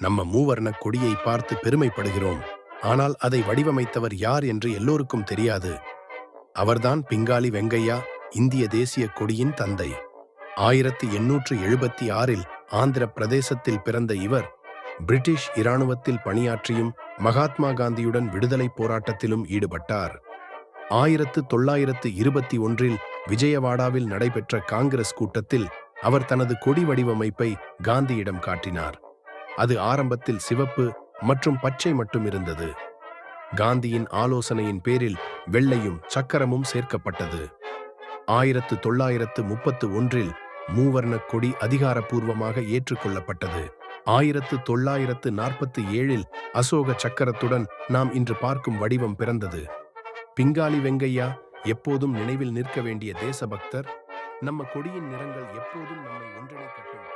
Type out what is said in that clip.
நம்ம மூவர்ண கொடியை பார்த்து பெருமைப்படுகிறோம். ஆனால் அதை வடிவமைத்தவர் யார் என்று எல்லோருக்கும் தெரியாது. அவர்தான் பிங்காலி வெங்கையா இந்திய தேசிய கொடியின் தந்தை. ஆயிரத்தி எண்ணூற்று எழுபத்தி ஆறில் ஆந்திர பிரதேசத்தில் பிறந்த இவர் பிரிட்டிஷ் இராணுவத்தில் பணியாற்றியும் மகாத்மா காந்தியுடன் விடுதலைப் போராட்டத்திலும் ஈடுபட்டார். ஆயிரத்து தொள்ளாயிரத்து இருபத்தி ஒன்றில் விஜயவாடாவில் நடைபெற்ற காங்கிரஸ் கூட்டத்தில் அவர் தனது கொடி வடிவமைப்பை காந்தியிடம் காட்டினார். அது ஆரம்பத்தில் சிவப்பு மற்றும் பச்சை மட்டும் இருந்தது. காந்தியின் ஆலோசனையின் பேரில் வெள்ளையும் சக்கரமும் சேர்க்கப்பட்டது. ஆயிரத்து தொள்ளாயிரத்து முப்பத்து ஒன்றில் மூவர்ணக் கொடி அதிகாரப்பூர்வமாக ஏற்றுக்கொள்ளப்பட்டது. ஆயிரத்து தொள்ளாயிரத்து நாற்பத்தி ஏழில் அசோக சக்கரத்துடன் நாம் இன்று பார்க்கும் வடிவம் பிறந்தது. பிங்காலி வெங்கையா எப்போதும் நினைவில் நிற்க வேண்டிய தேசபக்தர். நம்ம கொடியின் நிறங்கள் எப்போதும் நம்மை ஒன்றிணைக்கட்டும்.